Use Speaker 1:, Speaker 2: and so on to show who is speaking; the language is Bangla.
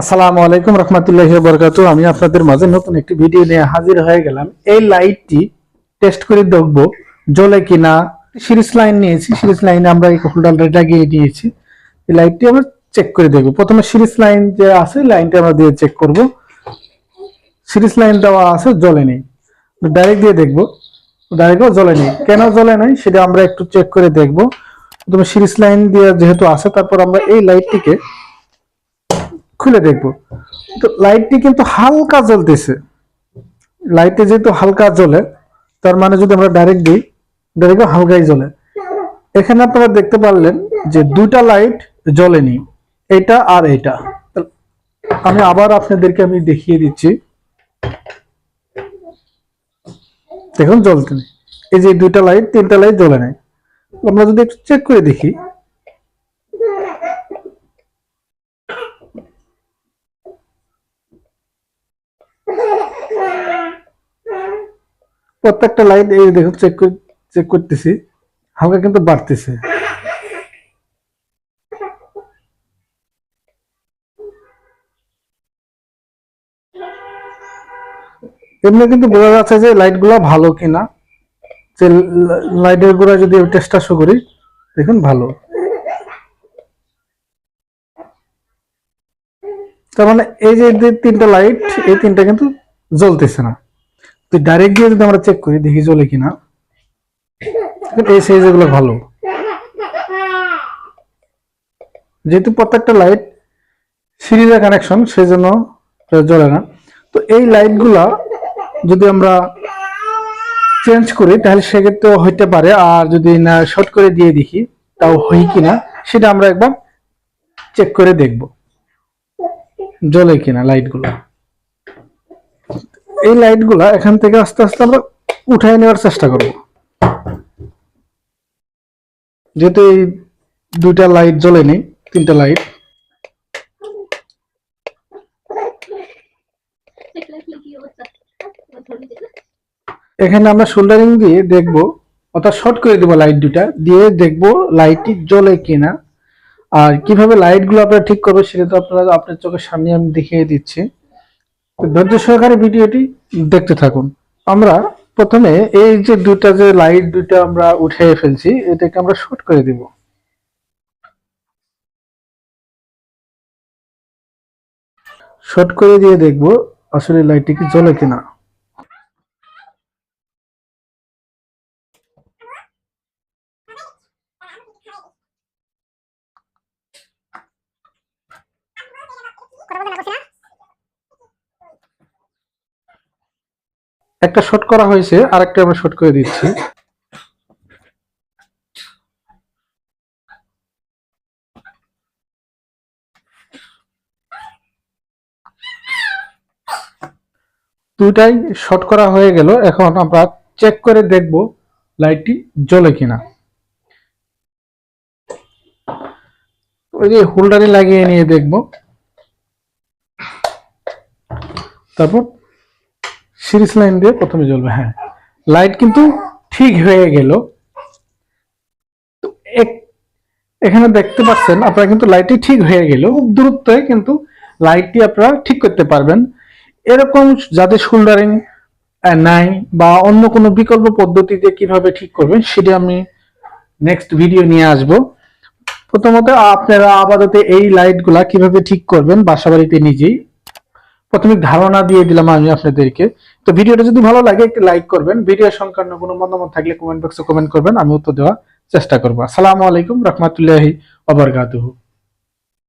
Speaker 1: আসসালামু আলাইকুম রহমতুল্লাহি বরকাত আমি আপনাদের মাঝে নতুন একটি ভিডিও নিয়ে হাজির হয়ে গেলাম। এই লাইটটি টেস্ট করে দেখব, জ্বলে কিনা, সিরিজ লাইন নিয়েছি, সিরিজ লাইনে আমরা এই হোল্ডারটা লাগিয়ে নিয়েছি। এই লাইটটি আমরা চেক করে দেখব। প্রথমে সিরিজ লাইন যে আছে, লাইনটা আমরা দিয়ে চেক করব। সিরিজ লাইন দেওয়া আছে, জ্বলে নেই। ডাইরেক্ট দিয়ে দেখব। ডাইরেক্টও জ্বলে নেই। কেন জ্বলে নাই, সেটা আমরা একটু চেক করে দেখব। প্রথমে সিরিজ লাইন দিয়ে যেহেতু আছে, তারপর আমরা এই লাইটটিকে খুলে দেখব। তো লাইটটি কিন্তু হালকা জ্বলতেছে। লাইটে যেহেতু হালকা জ্বলে, তার মানে যদি আমরা ডাইরেক্ট দিই ডাইরেক্ট হালকাই জ্বলে। এখানে আপনারা দেখতে পারলেন যে দুইটা লাইট জ্বলেনি, এটা আর এটা। আমি আবার আপনাদেরকে আমি দেখিয়ে দিচ্ছি। দেখুন জ্বলতে নেই এই যে দুইটা লাইট, তিনটা লাইট জ্বলে নেই। আমরা যদি একটু চেক করে দেখি। প্রত্যেকটা লাইট এই দেখুন চেক চেক করতেছি, হালকা কিন্তু বাড়তেছে। এমনি কিন্তু বোঝা যাচ্ছে যে লাইটগুলা ভালো কিনা। যে লাইটেরগুলা যদি টেস্টটা শো করি, দেখুন ভালো। তার মানে এই যে তিনটা লাইট এই তিনটা কিন্তু জ্বলতেছে না। তো ডাইরেক্ট দিয়ে যদি আমরা চেক করি, দেখি জ্বলে কিনা। এই সাইজ এগুলো ভালো। যেহেতু প্রত্যেকটা লাইট সিরিজে কানেকশন সেই জন্য জ্বলে না। তো এই লাইটগুলা যদি আমরা চেঞ্জ করি, তাহলে সেক্ষেত্রে হইতে পারে। আর যদি না শর্ট করে দিয়ে দেখি, তাও হয় কিনা, সেটা আমরা একবার চেক করে দেখব। জ্বলে কিনা লাইটগুলো এই লাইটগুলা এখান থেকে আস্তে আস্তে আমরা উঠাই নেওয়ার চেষ্টা করব। যেহেতু এই দুইটা লাইট জ্বলেনি, তিনটা লাইট। এখানে আমরা সোল্ডারিং দিয়ে দেখব, অর্থাৎ শর্ট করে দেবো লাইট দুটা দিয়ে দেখব লাইটটি জ্বলে কিনা। আর কীভাবে লাইটগুলো আপনারা ঠিক করবে সেটা তো আপনারা, আপনার চোখের সামনে আমি দেখিয়ে দিচ্ছি। ধৈর্য সহকারে ভিডিওটি দেখতে থাকুন। আমরা প্রথমে এই যে দুটা যে লাইট দুটা আমরা উঠে ফেলছি, এটাকে আমরা শর্ট করে দিব। শর্ট করে দিয়ে দেখব আসলে লাইটটি কি জ্বলে কিনা। একটা শর্ট করা হয়েছে আর একটা আমরা শর্ট করে দিচ্ছি। দুইটাই শর্ট করা হয়ে গেল, এখন আমরা চেক করে দেখব লাইটটি জ্বলে কিনা। ওই যে হোল্ডারে লাগিয়ে নিয়ে দেখব। তারপর সিরিজ লাইন দিয়ে প্রথমে জ্বলবে হ্যাঁ। লাইট কিন্তু ঠিক হয়ে গেল। এখানে দেখতে পাচ্ছেন, আপনারা কিন্তু লাইটটি ঠিক হয়ে গেল, খুব দূরত্বে কিন্তু লাইটটি আপনারা ঠিক করতে পারবেন। এরকম যাদের শোল্ডারিং নাই বা অন্য কোনো বিকল্প পদ্ধতিতে কীভাবে ঠিক করবেন, সেটা আমি নেক্সট ভিডিও নিয়ে আসব। প্রথমত আপনারা আপাতত এই লাইটগুলা কীভাবে ঠিক করবেন, বাসাবাড়িতে নিজেই প্রাথমিক ধারণা দিয়ে দিলাম আমি আপনাদেরকে। তো ভিডিওটা যদি ভালো লাগে, একটু লাইক করবেন। ভিডিও সংক্রান্ত কোনো মতামত থাকলে কমেন্ট বক্সে কমেন্ট করবেন। আমি উত্তর দেওয়ার চেষ্টা করব। আসসালামু আলাইকুম রহমতুল্লাহি ওবরকাতুহু